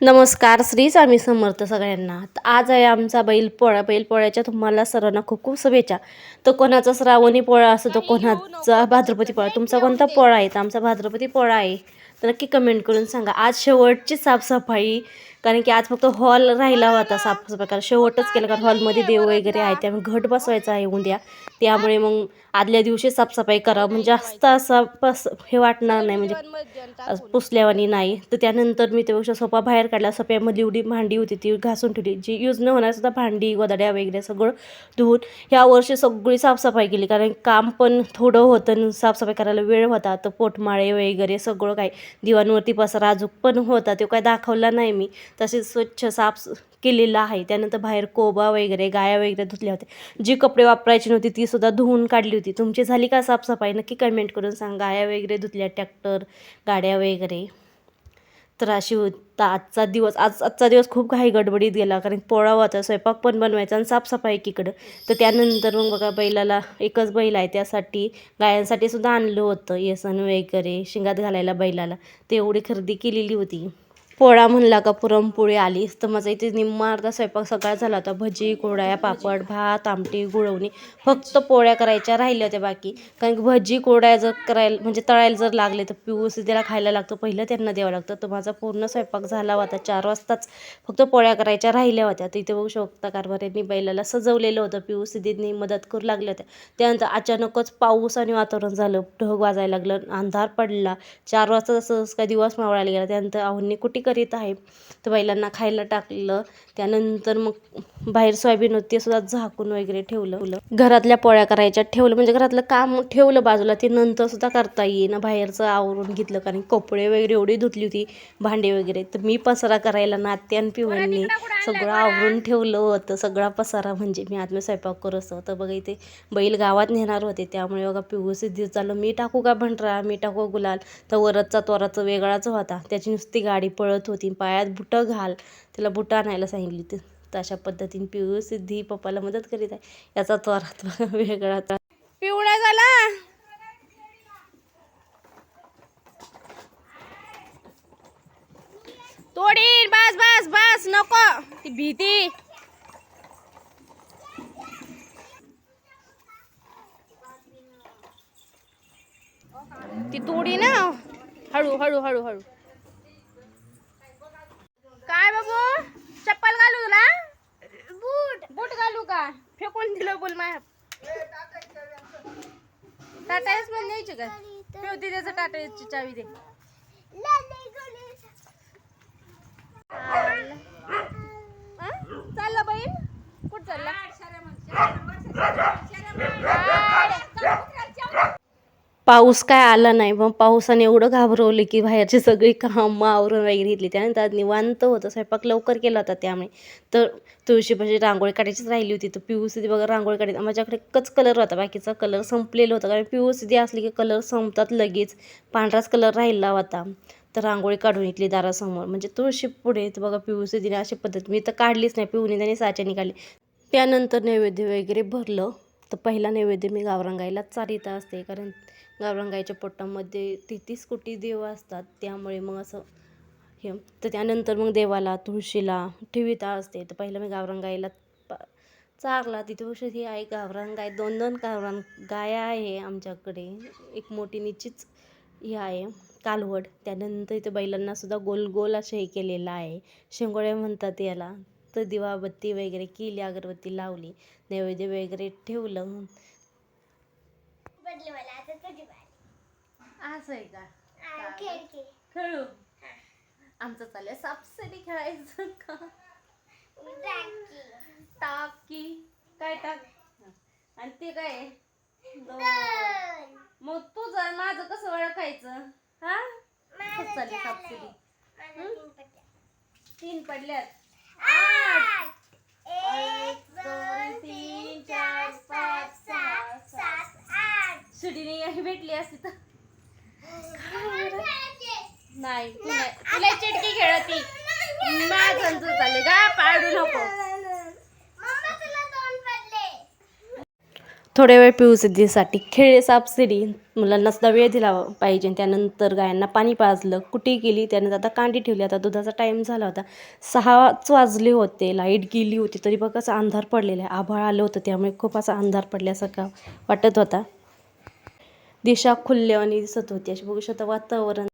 नमस्कार श्री स्वामी समर्थ सगळ्यांना. तर आज आहे आमचा बैल पोळा. बैल पोळ्याच्या तुम्हाला सर्वांना खूप खूप शुभेच्छा. तर कोणाचा श्रावणी पोळा असतो तर कोणाचा भाद्रपती पोळा. तुमचा कोणता पोळा आहे? तर आमचा भाद्रपती पोळा आहे. तर नक्की कमेंट करून सांगा. आज शेवटची साफसफाई कारण की आज फक्त हॉल राहिला होता साफसफाई कारण शेवटच केलं कारण हॉलमध्ये देव वगैरे आहे त्यामुळे घट बसवायचा आहे उद्या. त्यामुळे मग आदल्या दिवशी साफसफाई करा. म्हणजे जास्त असा पस हे वाटणार नाही. म्हणजे पुसल्यावानी नाही. तर त्यानंतर मी त्यापेक्षा सोफा बाहेर काढला. सोफ्यामधली एवढी भांडी होती ती घासून ठेवली. जी यूज न होणार सुद्धा भांडी गोदाड्या वगैरे सगळं धुवून ह्या वर्षी सगळी साफसफाई केली. कारण काम पण थोडं होतं साफसफाई करायला वेळ होता. तर पोटमाळे वगैरे सगळं काय दिवाणवरती पसारा अजून पण होता. तो काय दाखवला नाही मी. तसेच स्वच्छ साफ केलेला आहे. त्यानंतर बाहेर कोबा वगैरे गाया वगैरे धुतल्या होत्या. जी कपडे वापरायची नव्हती ती सुद्धा धुवून काढली होती. तुमची झाली का साफसफाई? नक्की कमेंट करून सांग. गाया वगैरे धुतल्या ट्रॅक्टर गाड्या वगैरे. तर अशी होता आजचा दिवस. आज आजचा दिवस खूप काही गडबडीत गेला. कारण पोळा होता स्वयंपाक पण बनवायचा आणि साफसफाई एकीकडं. तर त्यानंतर मग बघा बैलाला एकच बैल आहे. त्यासाठी गायांसाठी सुद्धा आणलं होतं. येसन वगैरे शिंगात घालायला बैलाला. ते एवढी खरेदी केलेली होती. पोळा म्हणला का पुरणपोळी आली तर माझा इथे निम्मा अर्धा स्वयंपाक सगळा झाला होता. भजी कोरड्या पापड भात आमटी गुळवणी फक्त पोळ्या करायच्या राहिल्या होत्या बाकी. कारण की भजी कोरड्या जर करायला म्हणजे तळायला जर लागले तर पिऊस त्याला खायला लागतं पहिलं त्यांना द्यावं लागतं. तर माझा पूर्ण स्वयंपाक झाला होता चार वाजताच. फक्त पोळ्या करायच्या राहिल्या होत्या. तर इथे बघू शकता कारभाऱ्यांनी बैलाला सजवलेलं होतं पिऊस दिदींनी मदत करू लागल्या होत्या. त्यानंतर अचानकच पाऊस आणि वातावरण झालं ढग वाजायला लागलं अंधार पडला. चार वाजता जसं काय दिवस मावळायला गेला. त्यानंतर आहुंनी कुठे करीत आहे. तर बैलांना खायला टाकलं. त्यानंतर मग बाहेर सोयाबीन होती ते सुद्धा झाकून वगैरे ठेवलं. घरातल्या पोळ्या करायच्या ठेवलं. म्हणजे घरातलं काम ठेवलं बाजूला ते नंतर सुद्धा करता येईना. बाहेरचं आवरून घेतलं कारण कपडे वगैरे एवढी धुतली होती भांडे वगैरे. तर मी पसारा करायला नात्यान पिवळ्यांनी सगळं आवरून ठेवलं होतं. सगळा पसारा म्हणजे मी आत्म स्वयंपाक करत असतो तर बघा इथे बैल गावात नेणार होते त्यामुळे बघा पिवळ सिद्धी झालं मी टाकू का भंडरा? मी टाकू गुलाल? तर वरचा तोराचा वेगळाच होता. त्याची नुसती गाडी पळत होती. पायात बुटं घाल. त्याला बुटं आणायला सांगितली तर तर अशा पद्धतीने पिवळ सिद्धी पप्पाला मदत करीत आहे. याचा तोरात वेगळा पिवळा झाला. तोडीन बस बस बस नको. ती भीती. ती तोडी ना हळू हळू हळू हळू काय बाबू चप्पल घालू तुला बूट घालू का? फेकून दिलं बोल माय. टाटा पण मध्ये न्यायची का? ठेव दे त्याचं टाटाईसची चावी दे. चालला. बहीण कुठं चालला? पाऊस काय आला नाही मग पावसाने एवढं घाबरवलं की बाहेरची सगळी कामं आवरून वगैरे घेतली. त्यानंतर आज निवांत होतं स्वयंपाक लवकर केला होता त्यामुळे. तर तुळशीपाशी रांगोळी काढायचीच राहिली होती. तर पिऊ सिधी बघा रांगोळी काढायची. माझ्याकडे एकच कलर होता बाकीचा कलर संपलेला होता. कारण पिऊ सिधी असली की कलर संपतात लगेच. पांढराच कलर राहिला होता. तर रांगोळी काढून घेतली दारासमोर. म्हणजे तुळशी पुढे तर बघा पिऊसीदीने अशी पद्धत. मी तर काढलीच नाही. पिऊने त्याने साच्याने काढली त्यानंतर नैवेद्य वगैरे भरलं. तर पहिला नैवेद्य मी गावरंगाईला चारिता असते. कारण गावरंगाईच्या पोटामध्ये तेहतीस कोटी देव असतात. त्यामुळे मग असं हे तर त्यानंतर मग देवाला तुळशीला ठेविता असते. तर पहिलं मी गावरंगाईला चारला तिथे औषध ही आहे गावरान गाय दोन दोन गावरान गाया आहे आमच्याकडे. एक मोठी निश्चित ही आहे कालवड. त्यानंतर इथे बैलांनासुद्धा गोल गोल असं हे केलेलं आहे. शेंगोळ्या म्हणतात याला. तर दिवाबत्ती वगैरे केली अगरबत्ती लावली नैवेद्य वगैरे ठेवलं. असं आहे का? खेळू आमचं चाललंय सापसरी खेळायचं का? टाकी. काय टाक? आणि ते काय? आहे? दोन. मग तुझं माझं कसं ओळखायचं? हा? कसं चालली सापसरी तीन पडल्यात. आठ एक दोन तीन चार पाच सहा सात सुडीने ही भेटली असती तर. नाही तुला चिटकी खेळती. माझं चालले. का पाडू नको. थोड्या वेळ पिऊसाठी खेळे सापसिडी मुलांना सुद्धा वेळ दिला पाहिजे. त्यानंतर गायांना पाणी पाजलं. कुटी केली त्यानंतर आता कांडी ठेवली. आता दुधाचा टाईम झाला होता. सहाच वाजले होते. लाइट गेली होती. तरी बघ असं अंधार पडलेला आहे. आभाळ आलं होतं. त्यामुळे खूप असा अंधार पडल्यासारखा वाटत होता. दिशा खुल्ल्यावानी आणि दिसत होती. अशी बघू शकता वातावरण.